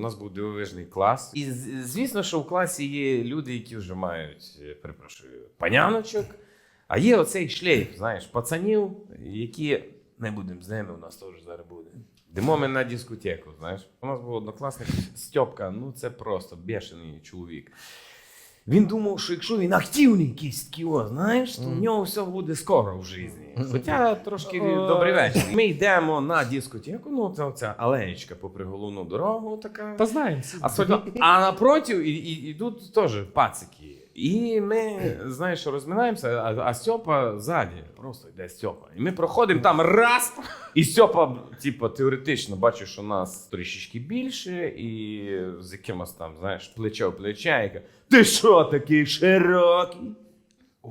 нас був дивовижний клас. І звісно, що в класі є люди, які вже мають, е, перепрошую, паняночок. А є оцей шлейф, знаєш, пацанів, які не будемо з ними, у нас теж зараз буде. Димо ми на дискотеку, знаєш. У нас був однокласник Стьопка, ну це просто бешений чоловік. Він думав, що якщо він активний такий, о, знаєш, то в нього все буде скоро в житті. Хоча трошки добрий вечір. Ми йдемо на дискотеку, ну це оця алеєчка попри головну дорогу така. Та А, Абсолютно. А напротив і, і, ідуть теж пацики. І ми, знаєш, розминаємося, а, а Стьопа ззаді, просто йде Стьопа. І ми проходимо там раз, і Стьопа, типу, теоретично бачить, що нас трішечки більше, і з якимось там, знаєш, плече в плече, каже, ти що такий широкий?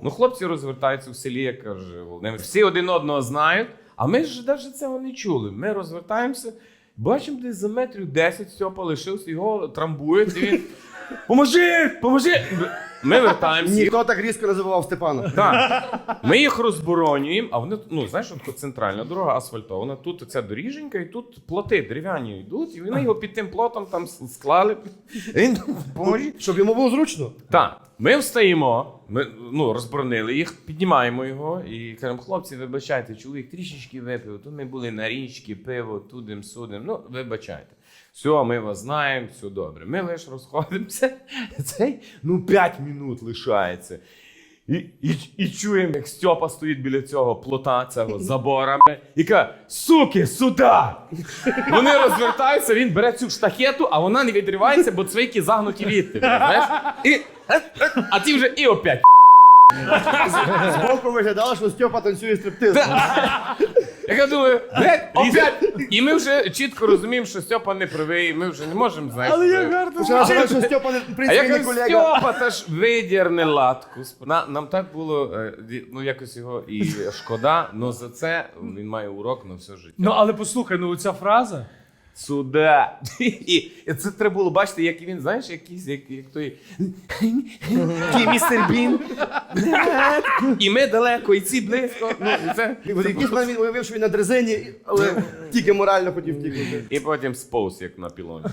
Ну, хлопці розвертаються в селі, як каже Володимир. Всі один одного знають, а ми ж навіть цього не чули. Ми розвертаємося, бачимо десь за метрів 10 Стьопа лишився, його трамбують, і він. Поможи! Поможи! Ми вертаємося. Ніхто так різко називав Степана. Так. Ми їх розборонюємо, а вони, ну знаєш, от центральна дорога асфальтована, тут ця доріженька, і тут плоти дерев'яні йдуть, і вони його під тим плотом там склали. Він. Щоб йому було зручно. Так, ми встаємо, ми ну, розборонили їх, піднімаємо його і кажемо, хлопці, вибачайте, чоловік трішечки випив, тут ми були на річці, пиво, тудим, судим. Ну, вибачайте. Все, ми вас знаємо, все добре. Ми лише розходимося. Цей, ну, 5 минут лишається. І, і, і чуємо, як Стьопа стоїть біля цього плота, цього забора, і каже: суки, сюди! Вони розвертаються, він бере цю штахету, а вона не відривається, бо цвейки загнуті відти. Знаєш? І, а ті вже і опять. Збоку виглядало, що Степа танцює стриптиз. Я думаю, блядь, опять. І ми вже чітко розуміємо, що Стьопа не правий, ми вже не можемо знаєш. Але вже- гарно. Сказати, що Степа не в А я принципі не кажу, колега. Стьопа, та ж видірни латку. На, нам так було, е, ну якось його і шкода, але за це він має урок на все життя. Ну але послухай, ну ця фраза. Сюда. І, і це треба було бачити, як він, знаєш, якийсь, як, як той такий містер Бін. І ми далеко, і ці близько. Ну, і це, Якийсь момент він уявив, що він на дрезині, але тільки морально хотів тільки. і потім сповз, як на пілоні.